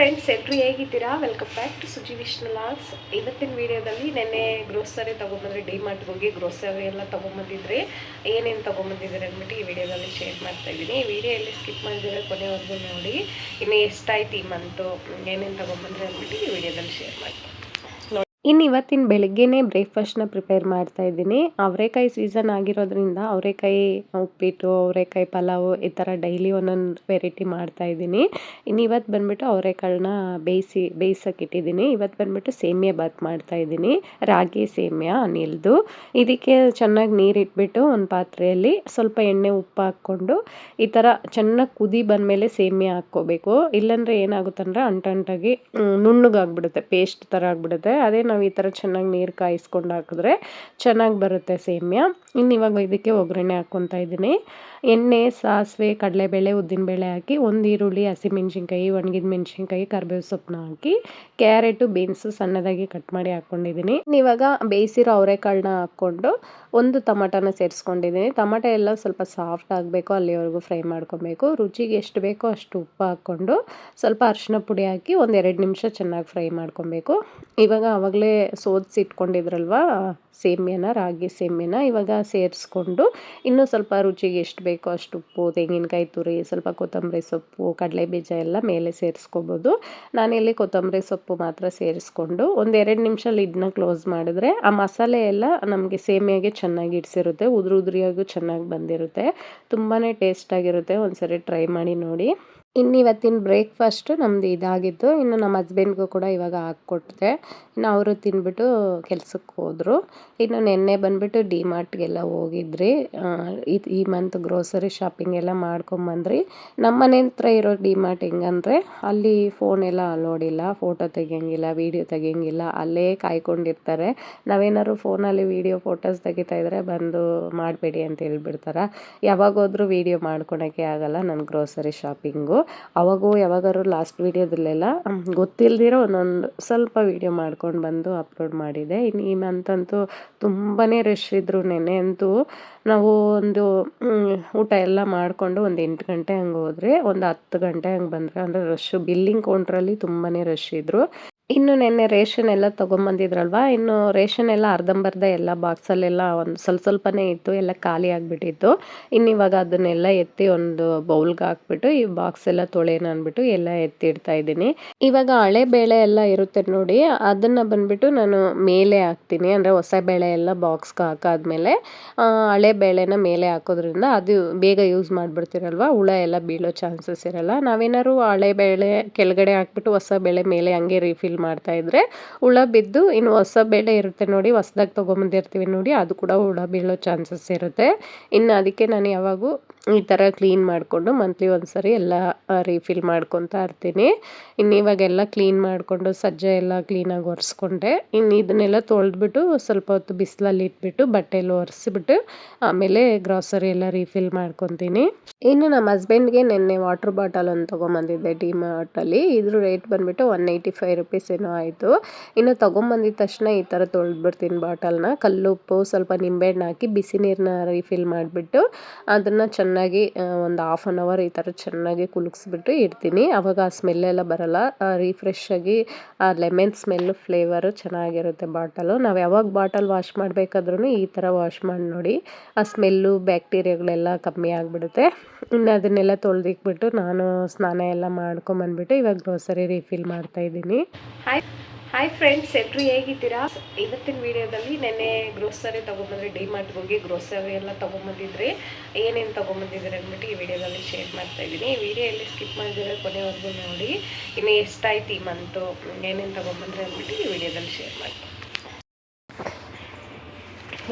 Friends ಎಲ್ರು ಹೇಗಿದ್ದೀರಾ? Welcome back to Suji Vishnu ಇವತ್ತಿನ ವಿಡಿಯೋದಲ್ಲಿ ನೆನ್ನೆ ಗ್ರೋಸರಿ ತೊಗೊಂಬಂದ್ರೆ ಡಿ ಮಾರ್ಟ್ಗೆ ಹೋಗಿ ಗ್ರೋಸರಿ ಎಲ್ಲ ತೊಗೊಂಬಂದಿದ್ರಿ, ಏನೇನು ತೊಗೊಂಬಂದಿದ್ದೀರಿ ಅಂದ್ಬಿಟ್ಟು ಈ ವಿಡಿಯೋದಲ್ಲಿ ಶೇರ್ ಮಾಡ್ತಾ ಇದ್ದೀನಿ. ಈ ವಿಡಿಯೋ ಎಲ್ಲಿ ಸ್ಕಿಪ್ ಮಾಡಿದ್ರೆ ಕೊನೆವರೆಗೂ ನೋಡಿ. ಇನ್ನು ಎಷ್ಟಾಯ್ತು ಈ ಮಂತು ಏನೇನು ತೊಗೊಂಬಂದ್ರೆ ಅಂದ್ಬಿಟ್ಟು ಈ ವಿಡಿಯೋದಲ್ಲಿ ಶೇರ್ ಮಾಡ್ತೀನಿ. ಇನ್ನು ಇವತ್ತಿನ ಬೆಳಗ್ಗೆನೇ ಬ್ರೇಕ್ಫಾಸ್ಟ್ನ ಪ್ರಿಪೇರ್ ಮಾಡ್ತಾ ಇದ್ದೀನಿ. ಅವರೆಕಾಯಿ ಸೀಸನ್ ಆಗಿರೋದ್ರಿಂದ ಅವರೆಕಾಯಿ ಉಪ್ಪಿಟ್ಟು, ಅವರೆಕಾಯಿ ಪಲಾವು ಈ ಥರ ಡೈಲಿ ಒಂದೊಂದು ವೆರೈಟಿ ಮಾಡ್ತಾ ಇದ್ದೀನಿ. ಇನ್ನು ಇವತ್ತು ಬಂದ್ಬಿಟ್ಟು ಅವರೆಕಾಳನ್ನ ಬೇಯಿಸಿ, ಬೇಯಿಸೋಕೆ ಇಟ್ಟಿದ್ದೀನಿ. ಇವತ್ತು ಬಂದ್ಬಿಟ್ಟು ಸೇಮಿಯಾ ಬಾತ್ ಮಾಡ್ತಾ ಇದ್ದೀನಿ. ರಾಗಿ ಸೇಮಿಯಾ ಅನಿಲ್ದು. ಇದಕ್ಕೆ ಚೆನ್ನಾಗಿ ನೀರು ಇಟ್ಬಿಟ್ಟು ಒಂದು ಪಾತ್ರೆಯಲ್ಲಿ ಸ್ವಲ್ಪ ಎಣ್ಣೆ ಉಪ್ಪು ಹಾಕ್ಕೊಂಡು ಈ ಥರ ಚೆನ್ನಾಗಿ ಕುದಿ ಬಂದಮೇಲೆ ಸೇಮಿಯಾ ಹಾಕ್ಕೋಬೇಕು. ಇಲ್ಲಾಂದರೆ ಏನಾಗುತ್ತಂದ್ರೆ ಅಂಟಂಟಾಗಿ ನುಣ್ಣಗಾಗ್ಬಿಡುತ್ತೆ, ಪೇಸ್ಟ್ ಥರ ಆಗಿಬಿಡುತ್ತೆ. ಅದೇ ನಾವು ಈ ಥರ ಚೆನ್ನಾಗಿ ನೀರು ಕಾಯಿಸ್ಕೊಂಡು ಹಾಕಿದ್ರೆ ಚೆನ್ನಾಗಿ ಬರುತ್ತೆ ಸೇಮ್ಯ. ಇನ್ನು ಇವಾಗ ಇದಕ್ಕೆ ಒಗ್ಗರಣೆ ಹಾಕ್ಕೊತಾ ಇದ್ದೀನಿ. ಎಣ್ಣೆ, ಸಾಸಿವೆ, ಕಡಲೆಬೇಳೆ, ಉದ್ದಿನಬೇಳೆ ಹಾಕಿ ಒಂದು ಈರುಳ್ಳಿ, ಹಸಿಮೆಣ್ಸಿನ್ಕಾಯಿ ಒಣಗಿದ ಮೆಣಸಿನ್ಕಾಯಿ ಕರಿಬೇವು ಸೊಪ್ಪನ್ನ ಹಾಕಿ ಕ್ಯಾರೆಟು, ಬೀನ್ಸು ಸಣ್ಣದಾಗಿ ಕಟ್ ಮಾಡಿ ಹಾಕ್ಕೊಂಡಿದ್ದೀನಿ ಇವಾಗ ಬೇಯಿಸಿರೋ ಅವರೆಕಾಳನ್ನ ಹಾಕ್ಕೊಂಡು ಒಂದು ಟಮಾಟನ ಸೇರಿಸ್ಕೊಂಡಿದ್ದೀನಿ. ಟಮಾಟ ಎಲ್ಲ ಸ್ವಲ್ಪ ಸಾಫ್ಟ್ ಆಗಬೇಕು, ಅಲ್ಲಿವರೆಗೂ ಫ್ರೈ ಮಾಡ್ಕೊಬೇಕು. ರುಚಿಗೆ ಎಷ್ಟು ಬೇಕೋ ಅಷ್ಟು ಉಪ್ಪು ಹಾಕ್ಕೊಂಡು ಸ್ವಲ್ಪ ಅರಿಶಿನ ಪುಡಿ ಹಾಕಿ ಒಂದು ಎರಡು ನಿಮಿಷ ಚೆನ್ನಾಗಿ ಫ್ರೈ ಮಾಡ್ಕೊಬೇಕು. ಇವಾಗ ಆವಾಗಲೇ ಸೋದಿಸಿ ಇಟ್ಕೊಂಡಿದ್ರಲ್ವ ಸೇಮ್ಯನ, ರಾಗಿ ಸೇಮ್ಯನ ಇವಾಗ ಸೇರಿಸ್ಕೊಂಡು ಇನ್ನೂ ಸ್ವಲ್ಪ ರುಚಿಗೆ ಎಷ್ಟು ಬೇಕೋ ಅಷ್ಟು ಉಪ್ಪು, ತೆಂಗಿನಕಾಯಿ ತುರಿ, ಸ್ವಲ್ಪ ಕೊತ್ತಂಬರಿ ಸೊಪ್ಪು, ಕಡಲೆ ಬೀಜ ಎಲ್ಲ ಮೇಲೆ ಸೇರಿಸ್ಕೋಬೋದು. ನಾನಿಲ್ಲಿ ಕೊತ್ತಂಬರಿ ಸೊಪ್ಪು ಮಾತ್ರ ಸೇರಿಸ್ಕೊಂಡು ಒಂದೆರಡು ನಿಮಿಷ ಇದನ್ನ ಕ್ಲೋಸ್ ಮಾಡಿದ್ರೆ ಆ ಮಸಾಲೆ ಎಲ್ಲ ನಮಗೆ ಸೇಮಿಯಾಗೆ ಚೆನ್ನಾಗಿ ಇಡಿಸಿರುತ್ತೆ ಉದುರು ಉದುರಿಯಾಗೂ ಚೆನ್ನಾಗಿ ಬಂದಿರುತ್ತೆ. ತುಂಬಾ ಟೇಸ್ಟಾಗಿರುತ್ತೆ, ಒಂದ್ಸರಿ ಟ್ರೈ ಮಾಡಿ ನೋಡಿ. ಇನ್ನು ಇವತ್ತಿನ ಬ್ರೇಕ್ಫಾಸ್ಟು ನಮ್ಮದು ಇದಾಗಿತ್ತು. ಇನ್ನು ನಮ್ಮ ಹಸ್ಬೆಂಡ್ಗೂ ಕೂಡ ಇವಾಗ ಹಾಕ್ಕೊಟ್ಟಿದೆ ಇನ್ನು ಅವರು ತಿನ್ಬಿಟ್ಟು ಕೆಲ್ಸಕ್ಕೆ ಹೋದರು. ಇನ್ನು ನಿನ್ನೆ ಬಂದುಬಿಟ್ಟು ಡಿ ಮಾರ್ಟ್ಗೆಲ್ಲ ಹೋಗಿದ್ರಿ ಈ ಮಂತ್ ಗ್ರೋಸರಿ ಶಾಪಿಂಗ್ ಎಲ್ಲ ಮಾಡ್ಕೊಂಬಂದ್ರಿ ನಮ್ಮ ಮನೆ ಹತ್ರ ಇರೋ ಡಿ ಮಾರ್ಟ್ ಹೆಂಗಂದರೆ ಅಲ್ಲಿ ಫೋನ್ ಎಲ್ಲ ಅಲೋಡ್ ಇಲ್ಲ. ಫೋಟೋ ತೆಗಿಯಂಗಿಲ್ಲ ವೀಡಿಯೋ ತೆಗಿಯಂಗಿಲ್ಲ. ಅಲ್ಲೇ ಕಾಯ್ಕೊಂಡಿರ್ತಾರೆ. ನಾವೇನಾದ್ರು ಫೋನಲ್ಲಿ ವೀಡಿಯೋ ಫೋಟೋಸ್ ತೆಗಿತಾ ಇದ್ರೆ ಬಂದು ಮಾಡಬೇಡಿ ಅಂತ ಹೇಳ್ಬಿಡ್ತಾರೆ. ಯಾವಾಗ ಹೋದರೂ ವೀಡಿಯೋ ಮಾಡ್ಕೊಳಕ್ಕೆ ಆಗಲ್ಲ ನನ್ನ ಗ್ರೋಸರಿ ಶಾಪಿಂಗು ಅವಾಗೂ ಯಾವಾಗಾದ್ರು ಲಾಸ್ಟ್ ವೀಡಿಯೋದಲ್ಲೆಲ್ಲ ಗೊತ್ತಿಲ್ದಿರೋ ಒಂದೊಂದು ಸ್ವಲ್ಪ ವೀಡಿಯೋ ಮಾಡ್ಕೊಂಡು ಬಂದು ಅಪ್ಲೋಡ್ ಮಾಡಿದೆ. ಇನ್ನು ಈ ಮಂತಂತೂ ತುಂಬಾ ರಶ್ ಇದ್ದರು ನೆನೆ ಅಂತೂ. ನಾವು ಒಂದು ಊಟ ಎಲ್ಲ ಮಾಡಿಕೊಂಡು ಒಂದು ಎಂಟು ಗಂಟೆ ಹಂಗೆ ಹೋದ್ರೆ, ಒಂದು ಹತ್ತು ಗಂಟೆ ಹಂಗೆ ಬಂದರೆ, ಅಂದರೆ ರಶ್ಶು ಬಿಲ್ಲಿಂಗ್ ಕೌಂಟ್ರಲ್ಲಿ ತುಂಬಾ ರಶ್ ಇದ್ದರು ಇನ್ನು ನೆನ್ನೆ ರೇಷನ್ ಎಲ್ಲ ತೊಗೊಂಬಂದಿದ್ರಲ್ವ? ಇನ್ನು ರೇಷನ್ ಎಲ್ಲ ಅರ್ಧಂಬರ್ಧ ಎಲ್ಲ ಬಾಕ್ಸಲ್ಲೆಲ್ಲ ಒಂದು ಸ್ವಲ್ಪ ಸ್ವಲ್ಪನೇ ಇತ್ತು, ಎಲ್ಲ ಖಾಲಿ ಆಗಿಬಿಟ್ಟಿತ್ತು. ಇನ್ನು ಇವಾಗ ಅದನ್ನೆಲ್ಲ ಎತ್ತಿ ಒಂದು ಬೌಲ್ಗೆ ಹಾಕ್ಬಿಟ್ಟು ಈ ಬಾಕ್ಸ್ ಎಲ್ಲ ತೊಳೆಯೋಣ ಅಂದ್ಬಿಟ್ಟು ಎಲ್ಲ ಎತ್ತಿಡ್ತಾ ಇದ್ದೀನಿ. ಇವಾಗ ಹಳೆ ಬೇಳೆ ಎಲ್ಲ ಇರುತ್ತೆ ನೋಡಿ, ಅದನ್ನು ಬಂದುಬಿಟ್ಟು ನಾನು ಮೇಲೆ ಹಾಕ್ತೀನಿ. ಅಂದರೆ ಹೊಸ ಬೇಳೆ ಎಲ್ಲ ಬಾಕ್ಸ್ಗೆ ಹಾಕಾದ್ಮೇಲೆ ಹಳೆ ಬೇಳೆನ ಮೇಲೆ ಹಾಕೋದ್ರಿಂದ ಅದು ಬೇಗ ಯೂಸ್ ಮಾಡಿಬಿಡ್ತಿರಲ್ವ? ಹುಳ ಎಲ್ಲ ಬೀಳೋ ಚಾನ್ಸಸ್ ಇರಲ್ಲ. ನಾವೇನಾದ್ರು ಹಳೆ ಬೇಳೆ ಕೆಳಗಡೆ ಹಾಕ್ಬಿಟ್ಟು ಹೊಸ ಬೇಳೆ ಮೇಲೆ ಹಂಗೆ ರೀಫಿಲ್ ಮಾಡ್ತಾ ಇದ್ರೆ ಹುಳ ಬಿದ್ದು ಇನ್ನು ಹೊಸ ಬೇಳೆ ಇರುತ್ತೆ ನೋಡಿ, ಹೊಸ್ದಾಗಿ ತೊಗೊಂಬಂದಿರ್ತೀವಿ ನೋಡಿ, ಅದು ಕೂಡ ಹುಳ ಬೀಳೋ ಚಾನ್ಸಸ್ ಇರುತ್ತೆ. ಇನ್ನು ಅದಕ್ಕೆ ನಾನು ಯಾವಾಗೂ ಈ ಥರ ಕ್ಲೀನ್ ಮಾಡಿಕೊಂಡು ಮಂತ್ಲಿ ಒಂದ್ಸರಿ ಎಲ್ಲ ರೀಫಿಲ್ ಮಾಡ್ಕೊತಾ ಇರ್ತೀನಿ. ಇನ್ನು ಇವಾಗೆಲ್ಲ ಕ್ಲೀನ್ ಮಾಡಿಕೊಂಡು ಸಜ್ಜೆ ಎಲ್ಲ ಕ್ಲೀನಾಗಿ ಒರೆಸ್ಕೊಂಡೆ. ಇನ್ನು ಇದನ್ನೆಲ್ಲ ತೊಳೆದ್ಬಿಟ್ಟು ಸ್ವಲ್ಪ ಹೊತ್ತು ಬಿಸಿಲಲ್ಲಿ ಇಟ್ಬಿಟ್ಟು ಬಟ್ಟೆಯಲ್ಲಿ ಒರೆಸಿಬಿಟ್ಟು ಆಮೇಲೆ ಗ್ರಾಸರಿ ಎಲ್ಲ ರೀಫಿಲ್ ಮಾಡ್ಕೊತೀನಿ. ಇನ್ನು ನಮ್ಮ ಹಸ್ಬೆಂಡ್ಗೆ ನಿನ್ನೆ ವಾಟರ್ ಬಾಟಲ್ ಒಂದು ತೊಗೊಂಬಂದಿದ್ದೆ ಡಿ ಮಾರ್ಟಲ್ಲಿ ಇದ್ರ ರೇಟ್ ಬಂದುಬಿಟ್ಟು ಒನ್ ಏಯ್ಟಿ ಫೈವ್ ರುಪೀಸ್ ಏನೋ ಆಯಿತು. ಇನ್ನು ತೊಗೊಂಬಂದಿದ ತಕ್ಷಣ ಈ ಥರ ತೊಳೆದ್ಬಿಡ್ತೀನಿ ಬಾಟಲ್ನ ಕಲ್ಲುಪ್ಪು ಸ್ವಲ್ಪ ನಿಂಬೆಹಣ್ಣು ಹಾಕಿ ಬಿಸಿ ನೀರನ್ನ ರೀಫಿಲ್ ಮಾಡಿಬಿಟ್ಟು ಅದನ್ನು ಚೆನ್ನಾಗಿ ಒಂದು ಹಾಫ್ ಆನ್ ಅವರ್ ಈ ಥರ ಚೆನ್ನಾಗಿ ಕುಲುಕ್ಸ್ಬಿಟ್ಟು ಇಡ್ತೀನಿ. ಆವಾಗ ಆ ಸ್ಮೆಲ್ಲೆಲ್ಲ ಬರಲ್ಲ. ರೀಫ್ರೆಶ್ ಆಗಿ, ಆ ಲೆಮನ್ ಸ್ಮೆಲ್ಲು ಫ್ಲೇವರು ಚೆನ್ನಾಗಿರುತ್ತೆ ಬಾಟಲು. ನಾವು ಯಾವಾಗ ಬಾಟಲ್ ವಾಶ್ ಮಾಡಬೇಕಾದ್ರೂ ಈ ಥರ ವಾಶ್ ಮಾಡಿ ನೋಡಿ. ಆ ಸ್ಮೆಲ್ಲು ಬ್ಯಾಕ್ಟೀರಿಯಾಗಳೆಲ್ಲ ಕಮ್ಮಿ ಆಗಿಬಿಡುತ್ತೆ. ಇನ್ನು ಅದನ್ನೆಲ್ಲ ತೊಳೆದಿಕ್ಬಿಟ್ಟು ನಾನು ಸ್ನಾನ ಎಲ್ಲ ಮಾಡ್ಕೊಂಬಂದ್ಬಿಟ್ಟು ಇವಾಗ ಗ್ರೋಸರಿ ರೀಫಿಲ್ ಮಾಡ್ತಾಯಿದ್ದೀನಿ ಹಾಯ್ ಹಾಯ್ ಫ್ರೆಂಡ್ಸ್ ಎಲ್ರು ಹೇಗಿದ್ದೀರಾ? ಇವತ್ತಿನ ವಿಡಿಯೋದಲ್ಲಿ ನೆನ್ನೆ ಗ್ರೋಸರಿ ತೊಗೊಂಬಂದ್ರೆ ಡಿ ಮಾರ್ಟ್ಗೆ ಹೋಗಿ ಗ್ರೋಸರಿ ಎಲ್ಲ ತೊಗೊಂಬಂದಿದ್ರಿ. ಏನೇನು ತೊಗೊಂಬಂದಿದ್ರಿ ಅಂದ್ಬಿಟ್ಟು ಈ ವಿಡಿಯೋದಲ್ಲಿ ಶೇರ್ ಮಾಡ್ತಾ ಇದ್ದೀನಿ. ಈ ವಿಡಿಯೋ ಎಲ್ಲಿ ಸ್ಕಿಪ್ ಮಾಡಿದ್ರೆ ಕೊನೆವರೆಗೂ ನೋಡಿ. ಇನ್ನು ಎಷ್ಟಾಯ್ತು ಈ ಮಂತು ಏನೇನು ತೊಗೊಂಬಂದ್ರೆ ಅಂದ್ಬಿಟ್ಟು ಈ ವಿಡಿಯೋದಲ್ಲಿ ಶೇರ್ ಮಾಡ್ತೀನಿ.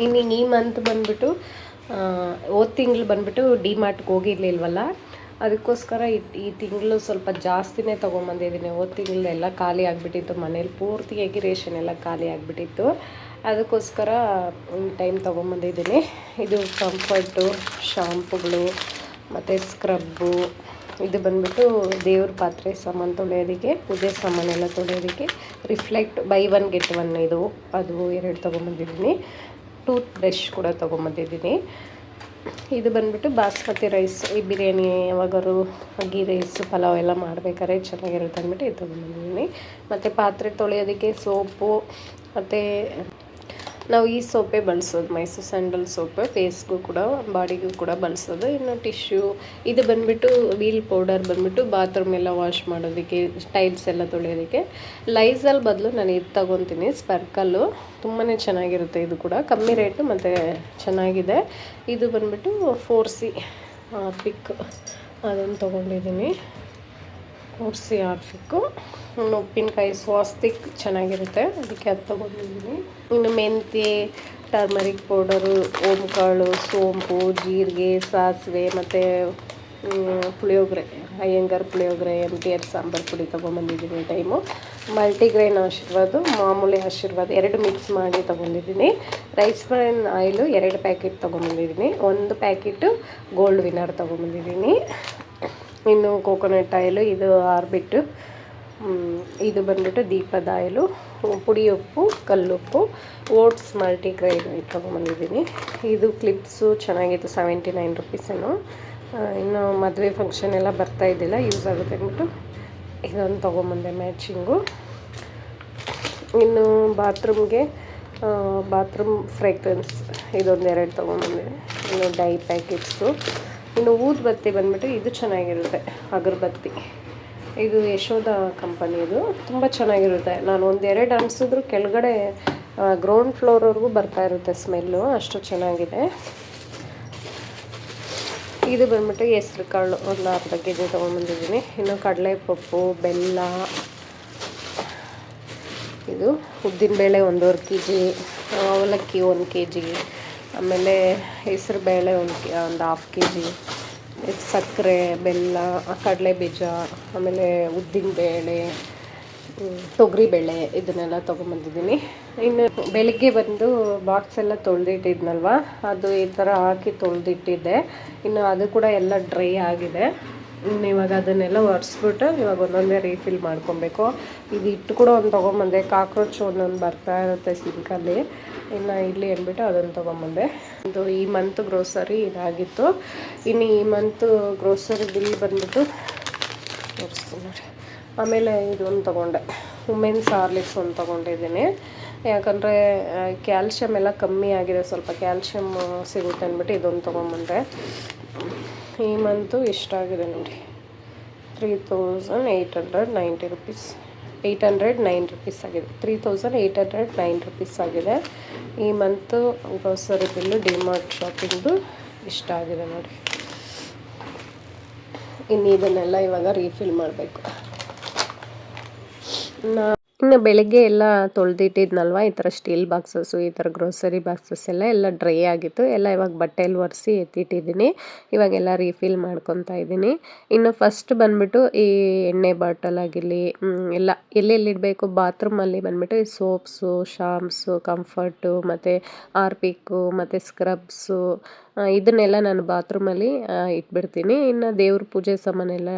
ಇನ್ನು ಈ ಮಂತ್ ಬಂದ್ಬಿಟ್ಟು ಹೋದ ತಿಂಗಳು ಬಂದ್ಬಿಟ್ಟು ಡಿ ಮಾರ್ಟ್ಗೆ ಹೋಗಿರ್ಲಿಲ್ವಲ್ಲ? ಅದಕ್ಕೋಸ್ಕರ ಈ ಈ ತಿಂಗಳು ಸ್ವಲ್ಪ ಜಾಸ್ತಿನೇ ತೊಗೊಂಬಂದಿದ್ದೀನಿ. ಹೋದ ತಿಂಗಳು ಎಲ್ಲ ಖಾಲಿ ಆಗಿಬಿಟ್ಟಿತ್ತು. ಮನೇಲಿ ಪೂರ್ತಿಯಾಗಿ ರೇಷನ್ ಎಲ್ಲ ಖಾಲಿ ಆಗಿಬಿಟ್ಟಿತ್ತು. ಅದಕ್ಕೋಸ್ಕರ ಒಂದು ಟೈಮ್ ತೊಗೊಂಬಂದಿದ್ದೀನಿ. ಇದು ಕಂಫರ್ಟು ಶಾಂಪುಗಳು ಮತ್ತು ಸ್ಕ್ರಬ್ಬು ಇದು ಬಂದ್ಬಿಟ್ಟು ದೇವ್ರ ಪಾತ್ರೆ ಸಾಮಾನು ತೊಳೆಯೋದಕ್ಕೆ, ಪೂಜೆ ಸಾಮಾನೆಲ್ಲ ತೊಳೆಯೋದಕ್ಕೆ reflect buy one get one ಇದು, ಅದು ಎರಡು ತೊಗೊಂಬಂದಿದ್ದೀನಿ. ಟೂತ್ ಬ್ರಷ್ ಕೂಡ ತೊಗೊಂಬಂದಿದ್ದೀನಿ. ಇದು ಬಂದ್ಬಿಟ್ಟು ಬಾಸ್ಮತಿ ರೈಸ್. ಈ ಬಿರಿಯಾನಿ ಯಾವಾಗಾರು ಗೀ ರೈಸ್, ಪಲಾವ್ ಎಲ್ಲ ಮಾಡಬೇಕಾದ್ರೆ ಚೆನ್ನಾಗಿರುತ್ತೆ ಅಂದ್ಬಿಟ್ಟು ಇದು ತೊಗೊಂಡ್ಬಂದಿದ್ದೀನಿ. ಮತ್ತು ಪಾತ್ರೆ ತೊಳೆಯೋದಕ್ಕೆ ಸೋಪು, ಮತ್ತು ನಾವು ಈ ಸೋಪೇ ಬಳಸೋದು, ಮೈಸೂರು ಸ್ಯಾಂಡಲ್ ಸೋಪೇ, ಫೇಸ್ಗೂ ಕೂಡ, ಬಾಡಿಗೂ ಕೂಡ ಬಳಸೋದು. ಇನ್ನು ಟಿಶ್ಯೂ, ಇದು ಬಂದುಬಿಟ್ಟು ವೀಲ್ ಪೌಡರ್ ಬಂದುಬಿಟ್ಟು ಬಾತ್ರೂಮ್ ಎಲ್ಲ ವಾಶ್ ಮಾಡೋದಕ್ಕೆ, ಟೈಲ್ಸ್ ಎಲ್ಲ ತೊಳೆಯೋದಕ್ಕೆ. ಲೈಸಲ್ ಬದಲು ನಾನು ಇದು ತಗೊತೀನಿ, ಸ್ಪರ್ಕಲ್ಲು. ತುಂಬಾ ಚೆನ್ನಾಗಿರುತ್ತೆ ಇದು ಕೂಡ. ಕಮ್ಮಿ ರೇಟು, ಮತ್ತು ಚೆನ್ನಾಗಿದೆ. ಇದು ಬಂದುಬಿಟ್ಟು ಫೋರ್ ಸಿ ಪಿಕ್. ಅದನ್ನು ತೊಗೊಂಡಿದ್ದೀನಿ. ಸಿ ಆರ್ಫಿಕ್ಕು ಇನ್ನು ಉಪ್ಪಿನಕಾಯಿ ಸ್ವಾಸ್ತಿಕ್ ಚೆನ್ನಾಗಿರುತ್ತೆ. ಅದಕ್ಕೆ ಅದು ತೊಗೊಂಡಿದ್ದೀನಿ. ಇನ್ನು ಮೆಂತ್ಯ, ಟರ್ಮರಿಕ್ ಪೌಡರು, ಓಂಕಾಳು, ಸೋಂಪು, ಜೀರಿಗೆ, ಸಾಸಿವೆ ಮತ್ತು puliyogare, Iyengar puliyogare M T R sambar ಪುಡಿ ತೊಗೊಂಬಂದಿದ್ದೀನಿ ಟೈಮು. ಮಲ್ಟಿಗ್ರೈನ್ ಆಶೀರ್ವಾದ, ಮಾಮೂಲಿ ಆಶೀರ್ವಾದ ಎರಡು ಮಿಕ್ಸ್ ಮಾಡಿ ತೊಗೊಂಡಿದ್ದೀನಿ. ರೈಸ್ ಬ್ರೈನ್ ಆಯಿಲು ಎರಡು ಪ್ಯಾಕೆಟ್ ತೊಗೊಂಬಂದಿದ್ದೀನಿ ಒಂದು ಪ್ಯಾಕೆಟು ಗೋಲ್ಡ್ ವಿನ್ನರ್ ತೊಗೊಂಬಂದಿದ್ದೀನಿ ಇನ್ನು ಕೋಕೋನಟ್ ಆಯಿಲು ಇದು ಆರ್ಬಿಟ್ಟು ಇದು ಬಂದ್ಬಿಟ್ಟು ದೀಪದ ಆಯಿಲು ಪುಡಿ ಉಪ್ಪು, ಕಲ್ಲುಪ್ಪು, ಓಟ್ಸ್ ಮಲ್ಟಿಗ್ರೈನ್ ಇದು ತೊಗೊಂಬಂದಿದ್ದೀನಿ. ಇದು ಕ್ಲಿಪ್ಸು ಚೆನ್ನಾಗಿತ್ತು ಸೆವೆಂಟಿ ನೈನ್ ರುಪೀಸೇನು ಇನ್ನು ಮದುವೆ ಫಂಕ್ಷನ್ ಎಲ್ಲ ಬರ್ತಾ ಇದ್ದಿಲ್ಲ ಯೂಸ್ ಆಗುತ್ತೆ ಅಂದ್ಬಿಟ್ಟು ಇದೊಂದು ತೊಗೊಂಬಂದೆ ಮ್ಯಾಚಿಂಗು ಇನ್ನು ಬಾತ್ರೂಮ್ಗೆ ಬಾತ್ರೂಮ್ ಫ್ರೇಗ್ರೆನ್ಸ್ ಇದೊಂದು ಎರಡು ತೊಗೊಂಬಂದೆ ಇನ್ನು ಡೈ ಪ್ಯಾಕೆಟ್ಸು ಇನ್ನು ಊದುಬತ್ತಿ ಬಂದ್ಬಿಟ್ಟು ಇದು ಚೆನ್ನಾಗಿರುತ್ತೆ, ಅಗರಬತ್ತಿ. ಇದು ಯಶೋಧ ಕಂಪನಿದು ತುಂಬ ಚೆನ್ನಾಗಿರುತ್ತೆ. ನಾನು ಒಂದು ಎರಡು ಅನಿಸಿದ್ರು ಕೆಳಗಡೆ ಗ್ರೌಂಡ್ ಫ್ಲೋರ್ವರೆಗೂ ಬರ್ತಾ ಇರುತ್ತೆ ಸ್ಮೆಲ್ಲು ಅಷ್ಟು ಚೆನ್ನಾಗಿದೆ. ಇದು ಬಂದ್ಬಿಟ್ಟು ಹೆಸ್ರು ಕಾಳು ಒಂದು ಅರ್ಧ ಕೆ ಜಿ ತೊಗೊಂಬಂದಿದ್ದೀನಿ ಇನ್ನು ಕಡಲೆಪಪ್ಪು, ಬೆಲ್ಲ, ಇದು ಉದ್ದಿನಬೇಳೆ ಒಂದೂವರೆ ಕೆ ಜಿ ಅವಲಕ್ಕಿ ಒಂದು ಕೆ ಜಿ ಆಮೇಲೆ ಹೆಸ್ರು ಬೇಳೆ ಒಂದು ಒಂದು ಹಾಫ್ ಕೆ ಜಿ ಸಕ್ಕರೆ, ಬೆಲ್ಲ, ಕಡಲೆ ಬೀಜ, ಆಮೇಲೆ ಉದ್ದಿನ ಬೇಳೆ ತೊಗರಿಬೇಳೆ ಇದನ್ನೆಲ್ಲ ತೊಗೊಂಬಂದಿದ್ದೀನಿ. ಇನ್ನು ಬೆಳಿಗ್ಗೆ ಬಂದು ಬಾಕ್ಸ್ ಎಲ್ಲ ತೊಳೆದಿಟ್ಟಿದ್ನಲ್ವ, ಅದು ಈ ಥರ ಹಾಕಿ ತೊಳೆದಿಟ್ಟಿದ್ದೆ. ಇನ್ನು ಅದು ಕೂಡ ಎಲ್ಲ ಡ್ರೈ ಆಗಿದೆ. ಇವಾಗ ಅದನ್ನೆಲ್ಲ ಒರೆಸ್ಬಿಟ್ಟು ಇವಾಗ ಒಂದೊಂದೇ ರೀಫಿಲ್ ಮಾಡ್ಕೊಬೇಕು. ಇದು ಇಟ್ಟು ಕೂಡ ಒಂದು ತೊಗೊಂಬಂದೆ. ಕಾಕ್ರೋಚ್ ಒಂದೊಂದು ಬರ್ತಾ ಇರುತ್ತೆ ಸಿಂಕಲ್ಲಿ ಇನ್ನು ಇಲ್ಲಿ ಅಂದ್ಬಿಟ್ಟು ಅದನ್ನು ತೊಗೊಂಬಂದೆ. ಇದು ಈ ಮಂತ್ ಗ್ರೋಸರಿ ಇದಾಗಿತ್ತು. ಇನ್ನು ಈ ಮಂತು ಗ್ರೋಸರಿ ಬಿಲ್ ಬಂದ್ಬಿಟ್ಟು ನೋಡಿ. ಆಮೇಲೆ ಇದೊಂದು ತೊಗೊಂಡೆ. ವುಮೆನ್ಸ್ ಹಾರ್ಲಿಕ್ಸ್ ಒಂದು ತೊಗೊಂಡಿದ್ದೀನಿ. ಯಾಕಂದರೆ ಕ್ಯಾಲ್ಶಿಯಮ್ ಎಲ್ಲ ಕಮ್ಮಿ ಆಗಿದೆ. ಸ್ವಲ್ಪ ಕ್ಯಾಲ್ಶಿಯಮ್ ಸಿಗುತ್ತೆ ಅಂದ್ಬಿಟ್ಟು ಇದೊಂದು ತೊಗೊಂಬಂದೆ. ಈ ಮಂತು ಇಷ್ಟಾಗಿದೆ ನೋಡಿ. Three thousand eight hundred ninety rupees eight hundred nine rupees ಆಗಿದೆ. Three thousand eight hundred nine rupees ಆಗಿದೆ. ಈ ಮಂತು ಗ್ರೋಸರಿ ಬಿಲ್ಲು ಡಿಮಾರ್ಟ್ ಶಾಪಿಂಗ್ದು ಇಷ್ಟ ಆಗಿದೆ ನೋಡಿ. ಇನ್ನು ಇದನ್ನೆಲ್ಲ ಇವಾಗ ರೀಫಿಲ್ ಮಾಡಬೇಕು. ನಾ ಇನ್ನು ಬೆಳಗ್ಗೆ ಎಲ್ಲ ತೊಳೆದಿಟ್ಟಿದ್ನಲ್ವ? ಈ ಥರ ಸ್ಟೀಲ್ ಬಾಕ್ಸಸ್ಸು ಈ ಥರ ಗ್ರೋಸರಿ ಬಾಕ್ಸಸ್ ಎಲ್ಲ ಎಲ್ಲ ಡ್ರೈ ಆಗಿತ್ತು. ಎಲ್ಲ ಇವಾಗ ಬಟ್ಟೆಯಲ್ಲಿ ಒರೆಸಿ ಎತ್ತಿಟ್ಟಿದ್ದೀನಿ. ಇವಾಗೆಲ್ಲ ರೀಫಿಲ್ ಮಾಡ್ಕೊತಾ ಇದ್ದೀನಿ. ಇನ್ನು ಫಸ್ಟ್ ಬಂದುಬಿಟ್ಟು ಈ ಎಣ್ಣೆ ಬಾಟಲ್ ಆಗಿರಲಿ ಎಲ್ಲ ಎಲ್ಲೆಲ್ಲಿಡಬೇಕು ಬಾತ್ರೂಮಲ್ಲಿ ಬಂದುಬಿಟ್ಟು ಈ ಸೋಪ್ಸು ಶಾಂಪ್ಸು ಕಂಫರ್ಟು ಮತ್ತು ಆರ್ಪಿಕ್ಕು ಮತ್ತು ಸ್ಕ್ರಬ್ಸು ಇದನ್ನೆಲ್ಲ ನಾನು ಬಾತ್ರೂಮಲ್ಲಿ ಇಟ್ಬಿಡ್ತೀನಿ. ಇನ್ನು ದೇವ್ರ ಪೂಜೆ ಸಾಮಾನೆಲ್ಲ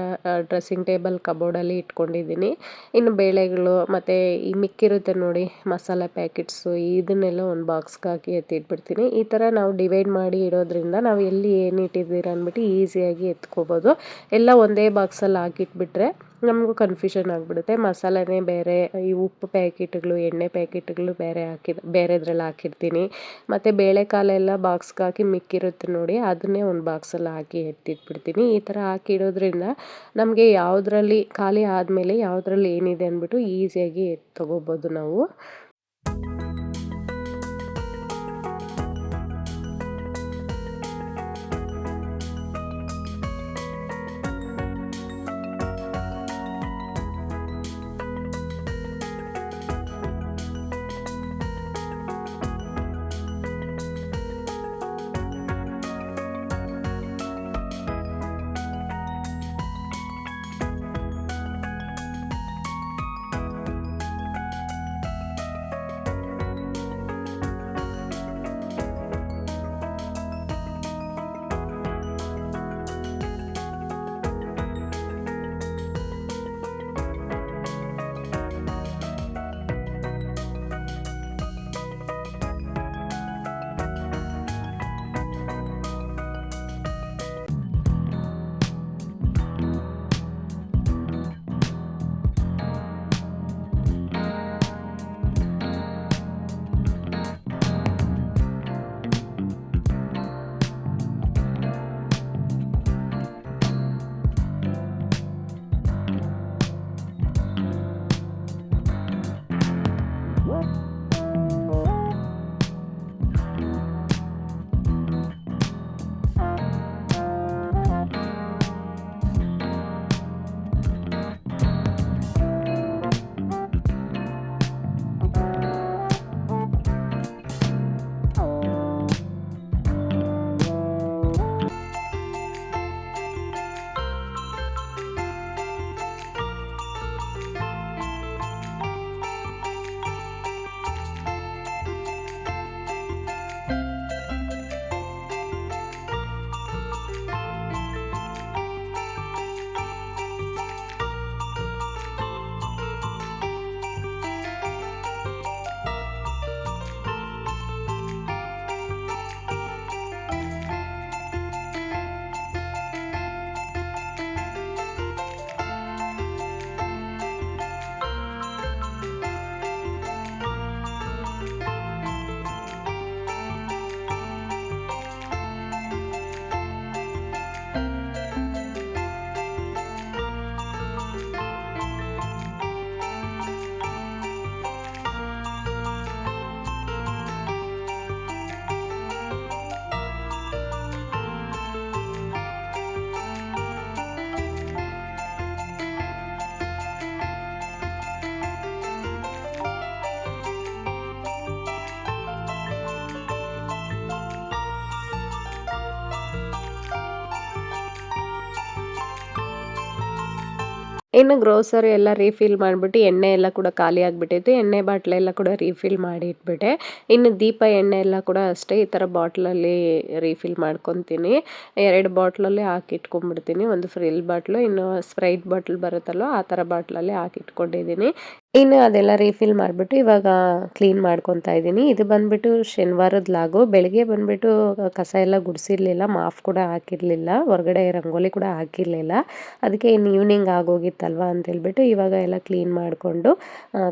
ಡ್ರೆಸ್ಸಿಂಗ್ ಟೇಬಲ್ ಕಬೋರ್ಡಲ್ಲಿ ಇಟ್ಕೊಂಡಿದ್ದೀನಿ. ಇನ್ನು ಬೇಳೆಗಳು ಮತ್ತು ಈ ಮಿಕ್ಕಿರುತ್ತೆ ನೋಡಿ, ಮಸಾಲೆ ಪ್ಯಾಕೆಟ್ಸು ಇದನ್ನೆಲ್ಲ ಒಂದು ಬಾಕ್ಸ್ಗೆ ಹಾಕಿ ಎತ್ತಿಟ್ಬಿಡ್ತೀನಿ ಈ ಥರ ನಾವು ಡಿವೈಡ್ ಮಾಡಿ ಇಡೋದ್ರಿಂದ ನಾವು ಎಲ್ಲಿ ಏನು ಇಟ್ಟಿದ್ದೀರ ಅಂದ್ಬಿಟ್ಟು ಈಸಿಯಾಗಿ ಎತ್ಕೋಬೋದು. ಎಲ್ಲ ಒಂದೇ ಬಾಕ್ಸಲ್ಲಿ ಹಾಕಿಟ್ಬಿಟ್ರೆ ನಮಗೂ ಕನ್ಫ್ಯೂಷನ್ ಆಗಿಬಿಡುತ್ತೆ. ಮಸಾಲೆನೇ ಬೇರೆ, ಈ ಉಪ್ಪು ಪ್ಯಾಕೆಟ್ಗಳು, ಎಣ್ಣೆ ಪ್ಯಾಕೆಟ್ಗಳು ಬೇರೆ ಹಾಕಿ, ಬೇರೆದ್ರಲ್ಲಿ ಹಾಕಿರ್ತೀನಿ. ಮತ್ತು ಬೇಳೆಕಾಳೆಲ್ಲ ಬಾಕ್ಸ್ಗೆ ಹಾಕಿ ಮಿಕ್ಕಿರುತ್ತೆ ನೋಡಿ, ಅದನ್ನೇ ಒಂದು ಬಾಕ್ಸಲ್ಲಿ ಹಾಕಿ ಎತ್ತಿಟ್ಬಿಡ್ತೀನಿ. ಈ ಥರ ಹಾಕಿಡೋದ್ರಿಂದ ನಮಗೆ ಯಾವುದ್ರಲ್ಲಿ, ಖಾಲಿ ಆದಮೇಲೆ ಯಾವುದ್ರಲ್ಲಿ ಏನಿದೆ ಅಂದ್ಬಿಟ್ಟು ಈಸಿಯಾಗಿ ತೊಗೋಬೋದು ನಾವು. ಇನ್ನು ಗ್ರೋಸರಿ ಎಲ್ಲ ರೀಫಿಲ್ ಮಾಡಿಬಿಟ್ಟು ಎಣ್ಣೆ ಎಲ್ಲ ಕೂಡ ಖಾಲಿ ಆಗಿಬಿಟ್ಟಿತ್ತು. ಎಣ್ಣೆ ಬಾಟ್ಲೆಲ್ಲ ಕೂಡ ರೀಫಿಲ್ ಮಾಡಿ ಇಟ್ಬಿಟ್ಟೆ. ಇನ್ನು ದೀಪ ಎಣ್ಣೆ ಎಲ್ಲ ಕೂಡ ಅಷ್ಟೇ ಈ ಥರ ಬಾಟ್ಲಲ್ಲಿ ರೀಫಿಲ್ ಮಾಡ್ಕೊತೀನಿ. ಎರಡು ಬಾಟ್ಲಲ್ಲಿ ಹಾಕಿ ಇಟ್ಕೊಂಡ್ಬಿಡ್ತೀನಿ. ಒಂದು ಫ್ರಿಲ್ ಬಾಟ್ಲು, ಇನ್ನು ಸ್ಪ್ರೈಟ್ ಬಾಟ್ಲ್ ಬರುತ್ತಲ್ವ, ಆ ಥರ ಬಾಟ್ಲಲ್ಲಿ ಹಾಕಿ ಇಟ್ಕೊಂಡಿದ್ದೀನಿ. ಇನ್ನು ಅದೆಲ್ಲ ರೀಫಿಲ್ ಮಾಡಿಬಿಟ್ಟು ಇವಾಗ ಕ್ಲೀನ್ ಮಾಡ್ಕೊತಾ ಇದ್ದೀನಿ. ಇದು ಬಂದ್ಬಿಟ್ಟು ಶನಿವಾರದ ಲಾಗು. ಬೆಳಗ್ಗೆ ಬಂದ್ಬಿಟ್ಟು ಕಸ ಎಲ್ಲ ಗುಡಿಸಿರ್ಲಿಲ್ಲ, ಮಾಫ್ ಕೂಡ ಹಾಕಿರಲಿಲ್ಲ, ಹೊರಗಡೆ ರಂಗೋಲಿ ಕೂಡ ಹಾಕಿರಲಿಲ್ಲ. ಅದಕ್ಕೆ ಇನ್ನು ಈವ್ನಿಂಗ್ ಆಗೋಗಿತ್ತಲ್ವ ಅಂತೇಳ್ಬಿಟ್ಟು ಇವಾಗ ಎಲ್ಲ ಕ್ಲೀನ್ ಮಾಡಿಕೊಂಡು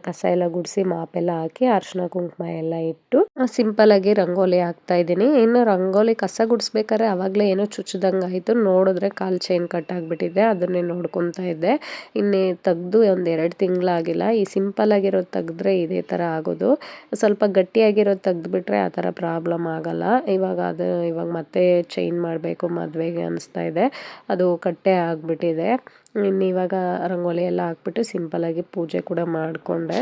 ಕಸ ಎಲ್ಲ ಗುಡಿಸಿ ಮಾಪೆಲ್ಲ ಹಾಕಿ, ಅರ್ಶಿನ ಕುಂಕುಮ ಎಲ್ಲ ಇಟ್ಟು ಸಿಂಪಲಾಗಿ ರಂಗೋಲಿ ಹಾಕ್ತಾ ಇದ್ದೀನಿ. ಇನ್ನು ರಂಗೋಲಿ ಕಸ ಗುಡಿಸ್ಬೇಕಾದ್ರೆ ಆವಾಗಲೇ ಏನೋ ಚುಚ್ಚಿದಂಗೆ ಆಯಿತು. ನೋಡಿದ್ರೆ ಕಾಲು ಚೈನ್ ಕಟ್ ಆಗಿಬಿಟ್ಟಿದೆ. ಅದನ್ನೇ ನೋಡ್ಕೊತಾ ಇದ್ದೆ. ಇನ್ನೇ ತೆಗೆದು ಒಂದು ಎರಡು ತಿಂಗಳಾಗಿಲ್ಲ ಈ ಸಿಂಪಲ್ ಆಗಿರೋದು ತೆಗೆದ್ರೆ ಇದೇ ಥರ ಆಗೋದು. ಸ್ವಲ್ಪ ಗಟ್ಟಿಯಾಗಿರೋದು ತೆಗೆದ್ಬಿಟ್ರೆ ಆ ಥರ ಪ್ರಾಬ್ಲಮ್ ಆಗಲ್ಲ. ಇವಾಗ ಅದು ಇವಾಗ ಮತ್ತೆ ಚೇಂಜ್ ಮಾಡಬೇಕು, ಮದುವೆಗೆ ಅನಿಸ್ತಾ ಇದೆ. ಅದು ಕಟ್ಟೆ ಆಗಿಬಿಟ್ಟಿದೆ. ಇನ್ನು ಇವಾಗ ರಂಗೋಲಿ ಎಲ್ಲ ಹಾಕ್ಬಿಟ್ಟು ಆಗಿ ಪೂಜೆ ಕೂಡ ಮಾಡಿಕೊಂಡೆ.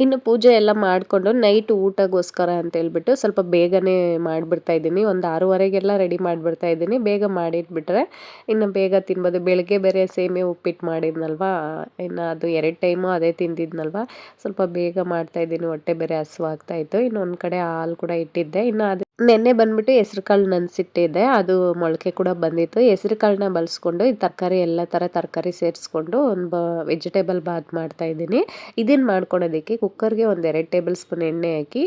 ಇನ್ನು ಪೂಜೆ ಎಲ್ಲ ಮಾಡಿಕೊಂಡು ನೈಟ್ ಊಟಗೋಸ್ಕರ ಅಂತ ಹೇಳ್ಬಿಟ್ಟು ಸ್ವಲ್ಪ ಬೇಗನೆ ಮಾಡಿಬಿಡ್ತಾ ಇದ್ದೀನಿ. ಒಂದು ಆರೂವರೆಗೆಲ್ಲ ರೆಡಿ ಮಾಡಿಬಿಡ್ತಾ ಇದ್ದೀನಿ. ಬೇಗ ಮಾಡಿಟ್ಬಿಟ್ರೆ ಇನ್ನು ಬೇಗ ತಿನ್ಬೋದು. ಬೆಳಗ್ಗೆ ಬೇರೆ ಸೇಮೆ ಉಪ್ಪಿಟ್ಟು ಮಾಡಿದ್ನಲ್ವಾ? ಇನ್ನು ಅದು ಎರಡು ಟೈಮು ಅದೇ ತಿಂದಿದ್ನಲ್ವ? ಸ್ವಲ್ಪ ಬೇಗ ಮಾಡ್ತಾ ಇದ್ದೀನಿ. ಹೊಟ್ಟೆ ಬೇರೆ ಹಸಿವಾಗ್ತಾ ಇತ್ತು. ಇನ್ನೊಂದು ಕಡೆ ಹಾಲು ಕೂಡ ಇಟ್ಟಿದ್ದೆ. ಇನ್ನು ಅದು ನೆನ್ನೆ ಬಂದ್ಬಿಟ್ಟು ಹೆಸ್ರು ಕಾಳು ನೆನೆಸಿಟ್ಟಿದ್ದೆ. ಅದು ಮೊಳಕೆ ಕೂಡ ಬಂದಿತ್ತು. ಹೆಸ್ರು ಕಾಳನ್ನ ಬಳಸ್ಕೊಂಡು ಈ ತರಕಾರಿ ಎಲ್ಲ ಥರ ತರಕಾರಿ ಸೇರಿಸ್ಕೊಂಡು ಒಂದು ವೆಜಿಟೇಬಲ್ ಬಾತ್ ಮಾಡ್ತಾಯಿದ್ದೀನಿ ಇದನ್ನು ಮಾಡ್ಕೊಳೋದಕ್ಕೆ ಕುಕ್ಕರ್ಗೆ ಒಂದು ಎರಡು ಟೇಬಲ್ ಸ್ಪೂನ್ ಎಣ್ಣೆ ಹಾಕಿ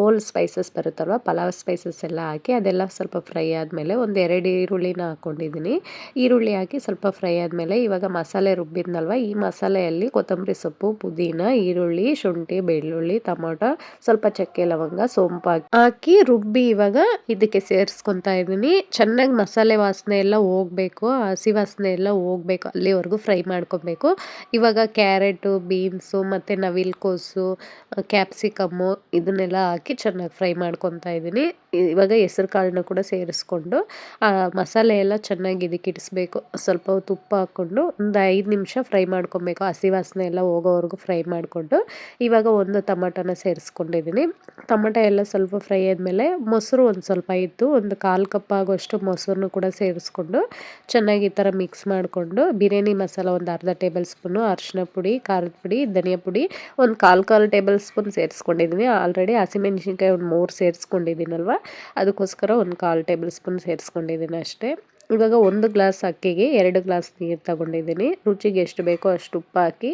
ಓಲ್ ಸ್ಪೈಸಸ್ ಬರುತ್ತಲ್ವ, ಪಲಾವ್ ಸ್ಪೈಸಸ್ ಎಲ್ಲ ಹಾಕಿ ಅದೆಲ್ಲ ಸ್ವಲ್ಪ ಫ್ರೈ ಆದಮೇಲೆ ಒಂದು ಎರಡು ಈರುಳ್ಳಿನ ಹಾಕ್ಕೊಂಡಿದ್ದೀನಿ ಈರುಳ್ಳಿ ಹಾಕಿ ಸ್ವಲ್ಪ ಫ್ರೈ ಆದಮೇಲೆ ಇವಾಗ ಮಸಾಲೆ ರುಬ್ಬಿದ್ನಲ್ವ, ಈ ಮಸಾಲೆಯಲ್ಲಿ ಕೊತ್ತಂಬರಿ ಸೊಪ್ಪು, ಪುದೀನ, ಈರುಳ್ಳಿ, ಶುಂಠಿ, ಬೆಳ್ಳುಳ್ಳಿ, ಟೊಮೊಟೊ, ಸ್ವಲ್ಪ ಚಕ್ಕೆ ಲವಂಗ, ಸೋಂಪು ಹಾಕಿ ರುಬ್ಬಿ ಇವಾಗ ಇದಕ್ಕೆ ಸೇರಿಸ್ಕೊತಾ ಇದ್ದೀನಿ. ಚೆನ್ನಾಗಿ ಮಸಾಲೆ ವಾಸನೆ ಎಲ್ಲ ಹೋಗಬೇಕು, ಹಸಿ ವಾಸನೆ ಎಲ್ಲ ಹೋಗ್ಬೇಕು, ಅಲ್ಲಿವರೆಗೂ ಫ್ರೈ ಮಾಡ್ಕೊಬೇಕು. ಇವಾಗ ಕ್ಯಾರೆಟು, ಬೀನ್ಸು ಮತ್ತು ನವಿಲ್ಕೋಸು ಕ್ಯಾಪ್ಸಿಕಮ್ಮು ಇದನ್ನೆಲ್ಲ ಹಾಕಿ ಚೆನ್ನಾಗಿ ಫ್ರೈ ಮಾಡ್ಕೊತಾ ಇದ್ದೀನಿ. ಇವಾಗ ಹೆಸ್ರು ಕಾಳನ್ನ ಕೂಡ ಸೇರಿಸ್ಕೊಂಡು ಮಸಾಲೆ ಎಲ್ಲ ಚೆನ್ನಾಗಿ ಇದಕ್ಕೆ ಇಡಿಸ್ಬೇಕು. ಸ್ವಲ್ಪ ತುಪ್ಪ ಹಾಕ್ಕೊಂಡು ಒಂದು ಐದು ನಿಮಿಷ ಫ್ರೈ ಮಾಡ್ಕೊಬೇಕು. ಹಸಿ ವಾಸನೆ ಎಲ್ಲ ಹೋಗೋವರೆಗೂ ಫ್ರೈ ಮಾಡಿಕೊಂಡು ಇವಾಗ ಒಂದು ಟಮಟನ ಸೇರಿಸ್ಕೊಂಡಿದ್ದೀನಿ. ಟಮಟ ಎಲ್ಲ ಸ್ವಲ್ಪ ಫ್ರೈ ಆದಮೇಲೆ ಆದಮೇಲೆ ಮೊಸರು ಒಂದು ಸ್ವಲ್ಪ ಇತ್ತು ಒಂದು ಕಾಲು ಕಪ್ ಆಗೋಷ್ಟು ಮೊಸರನ್ನು ಕೂಡ ಸೇರಿಸ್ಕೊಂಡು ಚೆನ್ನಾಗಿ ಈ ಥರ ಮಿಕ್ಸ್ ಮಾಡಿಕೊಂಡು ಬಿರಿಯಾನಿ ಮಸಾಲ ಒಂದು ಅರ್ಧ ಟೇಬಲ್ ಸ್ಪೂನು ಅರಿಶಿನ ಪುಡಿ, ಖಾರದ ಪುಡಿ, ಧನಿಯಾ ಪುಡಿ, ಒಂದು ಕಾಲು ಕಾಲು ಟೇಬಲ್ ಸ್ಪೂನ್ ಸೇರಿಸ್ಕೊಂಡಿದ್ದೀನಿ ಆಲ್ರೆಡಿ ಹಸಿಮೆಣ್ಸಿನ್ಕಾಯಿ ಒಂದು ಮೂರು ಸೇರಿಸ್ಕೊಂಡಿದ್ದೀನಲ್ವ ಅದಕ್ಕೋಸ್ಕರ ಒಂದು ಕಾಲು ಟೇಬಲ್ ಸ್ಪೂನ್ ಸೇರಿಸ್ಕೊಂಡಿದ್ದೀನಿ ಅಷ್ಟೇ. ಇವಾಗ ಒಂದು ಗ್ಲಾಸ್ ಅಕ್ಕಿಗೆ ಎರಡು ಗ್ಲಾಸ್ ನೀರು ತಗೊಂಡಿದ್ದೀನಿ ರುಚಿಗೆ ಎಷ್ಟು ಬೇಕೋ ಅಷ್ಟು ಉಪ್ಪು ಹಾಕಿ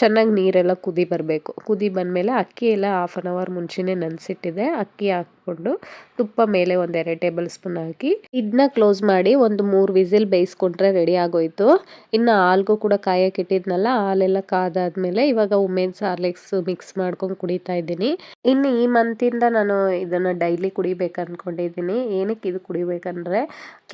ಚೆನ್ನಾಗಿ ನೀರೆಲ್ಲ ಕುದಿ ಬರಬೇಕು. ಕುದಿ ಬಂದಮೇಲೆ ಅಕ್ಕಿ ಎಲ್ಲ ಹಾಫ್ ಆನ್ ಅವರ್ ಮುಂಚೆನೇ ನೆನೆಸಿಟ್ಟಿದೆ. ಅಕ್ಕಿ ಹಾಕ್ಕೊಂಡು ತುಪ್ಪ ಮೇಲೆ ಒಂದೆರಡು ಟೇಬಲ್ ಸ್ಪೂನ್ ಹಾಕಿ ಇದನ್ನ ಕ್ಲೋಸ್ ಮಾಡಿ ಒಂದು ಮೂರು ವಿಸಿಲ್ ಬೇಯಿಸ್ಕೊಂಡ್ರೆ ರೆಡಿ ಆಗೋಯ್ತು. ಇನ್ನು ಹಾಲ್ಗೂ ಕೂಡ ಕಾಯಕ್ಕೆ ಇಟ್ಟಿದ್ನಲ್ಲ, ಹಾಲೆಲ್ಲ ಕಾದಾದ್ಮೇಲೆ ಇವಾಗ ಉಮೆನ್ಸ್ ಹಾರ್ಲಿಕ್ಸ್ ಮಿಕ್ಸ್ ಮಾಡ್ಕೊಂಡು ಕುಡಿತಾ ಇದ್ದೀನಿ. ಇನ್ನು ಈ ಮಂತಿಂದ ನಾನು ಇದನ್ನು ಡೈಲಿ ಕುಡಿಬೇಕು ಅಂದ್ಕೊಂಡಿದ್ದೀನಿ ಏನಕ್ಕೆ ಇದು ಕುಡಿಬೇಕಂದ್ರೆ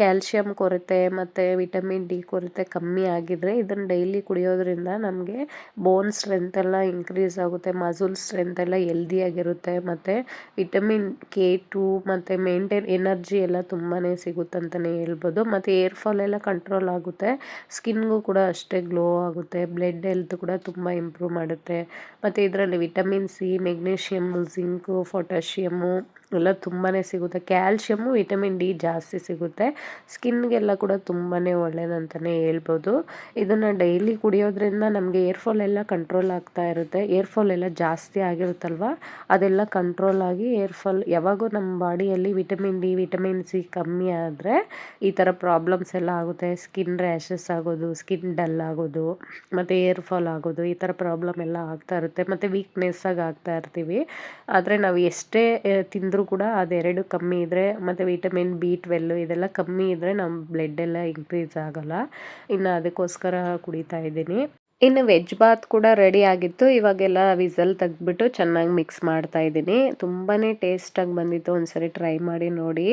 ಕ್ಯಾಲ್ಶಿಯಂ ಕೊರತೆ ಮತ್ತು ವಿಟಮಿನ್ ಡಿ ಕೊರತೆ ಕಮ್ಮಿ ಆಗಿದ್ರೆ ಇದನ್ನು ಡೈಲಿ ಕುಡಿಯೋದ್ರಿಂದ ನಮಗೆ ಬೋನ್ ಸ್ಟ್ರೆಂತ್ ಎಲ್ಲ ಇನ್ಕ್ರೀಸ್ ಆಗುತ್ತೆ ಮಝುಲ್ ಸ್ಟ್ರೆಂತ್ ಎಲ್ಲ ಹೆಲ್ದಿಯಾಗಿರುತ್ತೆ ಮತ್ತು ವಿಟಮಿನ್ ಕೆ ಟು ಮತ್ತು ಮೇಂಟೈನ್ ಎನರ್ಜಿ ಎಲ್ಲ ತುಂಬಾ ಸಿಗುತ್ತೆ ಅಂತಲೇ ಹೇಳ್ಬೋದು. ಮತ್ತು ಏರ್ ಫಾಲ್ ಎಲ್ಲ ಕಂಟ್ರೋಲ್ ಆಗುತ್ತೆ. ಸ್ಕಿನ್ಗೂ ಕೂಡ ಅಷ್ಟೇ ಗ್ಲೋ ಆಗುತ್ತೆ. ಬ್ಲಡ್ ಹೆಲ್ತ್ ಕೂಡ ತುಂಬ ಇಂಪ್ರೂವ್ ಮಾಡುತ್ತೆ. ಮತ್ತು ಇದರಲ್ಲಿ vitamin C magnesium zinc potassium ಎಲ್ಲ ತುಂಬಾ ಸಿಗುತ್ತೆ. ಕ್ಯಾಲ್ಶಿಯಮ್ಮು, ವಿಟಮಿನ್ ಡಿ ಜಾಸ್ತಿ ಸಿಗುತ್ತೆ. ಸ್ಕಿನ್ಗೆಲ್ಲ ಕೂಡ ತುಂಬಾ ಒಳ್ಳೆಯದಂತಲೇ ಹೇಳ್ಬೋದು. ಇದನ್ನು ಡೈಲಿ ಕುಡಿಯೋದ್ರಿಂದ ನಮಗೆ ಏರ್ ಫಾಲ್ ಎಲ್ಲ ಕಂಟ್ರೋಲ್ ಆಗ್ತಾ ಇರುತ್ತೆ. ಏರ್ ಫಾಲ್ ಎಲ್ಲ ಜಾಸ್ತಿ ಆಗಿರುತ್ತಲ್ವ? ಅದೆಲ್ಲ ಕಂಟ್ರೋಲ್ ಆಗಿ ಏರ್ ಫಾಲ್ ಯಾವಾಗೂ ನಮ್ಮ ಬಾಡಿಯಲ್ಲಿ ವಿಟಮಿನ್ ಡಿ, ವಿಟಮಿನ್ ಸಿ ಕಮ್ಮಿ ಆದರೆ ಈ ಥರ ಪ್ರಾಬ್ಲಮ್ಸ್ ಎಲ್ಲ ಆಗುತ್ತೆ. ಸ್ಕಿನ್ ರ್ಯಾಷಸ್ ಆಗೋದು, ಸ್ಕಿನ್ ಡಲ್ ಆಗೋದು, ಮತ್ತು ಏರ್ ಫಾಲ್ ಆಗೋದು ಈ ಥರ ಪ್ರಾಬ್ಲಮ್ ಎಲ್ಲ ಆಗ್ತಾ ಇರುತ್ತೆ. ಮತ್ತು ವೀಕ್ನೆಸ್ಸಾಗಿ ಆಗ್ತಾ ಇರ್ತೀವಿ. ಆದರೆ ನಾವು ಎಷ್ಟೇ ತಿಂದರೂ ಕೂಡ ಅದೆರಡು ಕಮ್ಮಿ ಇದ್ದರೆ ಮತ್ತು ವಿಟಮಿನ್ ಬಿ ಟ್ವೆಲ್ಲು ಇದೆಲ್ಲ ಕಮ್ಮಿ ಇದ್ದರೆ ನಮ್ಮ ಬ್ಲಡ್ ಎಲ್ಲ ಇನ್ಕ್ರೀಸ್ ಆಗೋಲ್ಲ. ಇನ್ನು ಅದಕ್ಕೋಸ್ಕರ ಕುಡಿತಾ ಇದ್ದೀನಿ. ಇನ್ನು ವೆಜ್ ಬಾತ್ ಕೂಡ ರೆಡಿ ಆಗಿತ್ತು. ಇವಾಗೆಲ್ಲ ವಿಸಲ್ ತೆಗ್ದುಬಿಟ್ಟು ಚೆನ್ನಾಗಿ ಮಿಕ್ಸ್ ಮಾಡ್ತಾ ಇದ್ದೀನಿ. ತುಂಬಾ ಟೇಸ್ಟಾಗಿ ಬಂದಿತ್ತು. ಒಂದ್ಸರಿ ಟ್ರೈ ಮಾಡಿ ನೋಡಿ.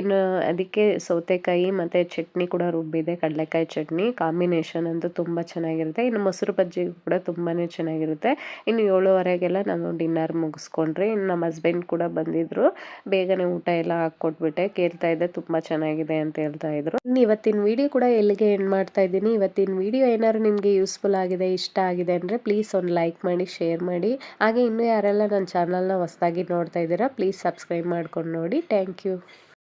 ಇನ್ನು ಅದಕ್ಕೆ ಸೌತೆಕಾಯಿ ಮತ್ತು ಚಟ್ನಿ ಕೂಡ ರುಬ್ಬಿದೆ. ಕಡಲೆಕಾಯಿ ಚಟ್ನಿ. ಕಾಂಬಿನೇಷನ್ ಅಂತೂ ತುಂಬ ಚೆನ್ನಾಗಿರುತ್ತೆ. ಇನ್ನು ಮೊಸರು ಬಜ್ಜಿ ಕೂಡ ತುಂಬಾ ಚೆನ್ನಾಗಿರುತ್ತೆ. ಇನ್ನು ಏಳುವರೆಗೆಲ್ಲ ನಾನು ಡಿನ್ನರ್ ಮುಗಿಸ್ಕೊಂಡ್ರಿ ಇನ್ನು ನಮ್ಮ ಹಸ್ಬೆಂಡ್ ಕೂಡ ಬಂದಿದ್ದರು ಬೇಗನೆ ಊಟ ಎಲ್ಲ ಹಾಕ್ಕೊಟ್ಬಿಟ್ಟೆ. ಕೇಳ್ತಾ ಇದ್ದೆ, ತುಂಬ ಚೆನ್ನಾಗಿದೆ ಅಂತ ಹೇಳ್ತಾ ಇದ್ರು. ಇನ್ನು ಇವತ್ತಿನ ವಿಡಿಯೋ ಕೂಡ ಎಲ್ಲಿಗೆ ಎಂಡ್ ಮಾಡ್ತಾ ಇದ್ದೀನಿ? ಇವತ್ತಿನ ವಿಡಿಯೋ ಏನಾದ್ರು ನಿಮಗೆ ಯೂಸ್ಫುಲ್ ಆಗಿದೆ, ಇಷ್ಟ ಆಗಿದೆ ಅಂದರೆ ಪ್ಲೀಸ್ ಒಂದು ಲೈಕ್ ಮಾಡಿ ಶೇರ್ ಮಾಡಿ. ಹಾಗೆ ಇನ್ನೂ ಯಾರೆಲ್ಲ ನನ್ನ ಚಾನಲ್ನ ಹೊಸದಾಗಿ ನೋಡ್ತಾ ಇದ್ದೀರಾ ಪ್ಲೀಸ್ ಸಬ್ಸ್ಕ್ರೈಬ್ ಮಾಡ್ಕೊಂಡು ನೋಡಿ. Thank you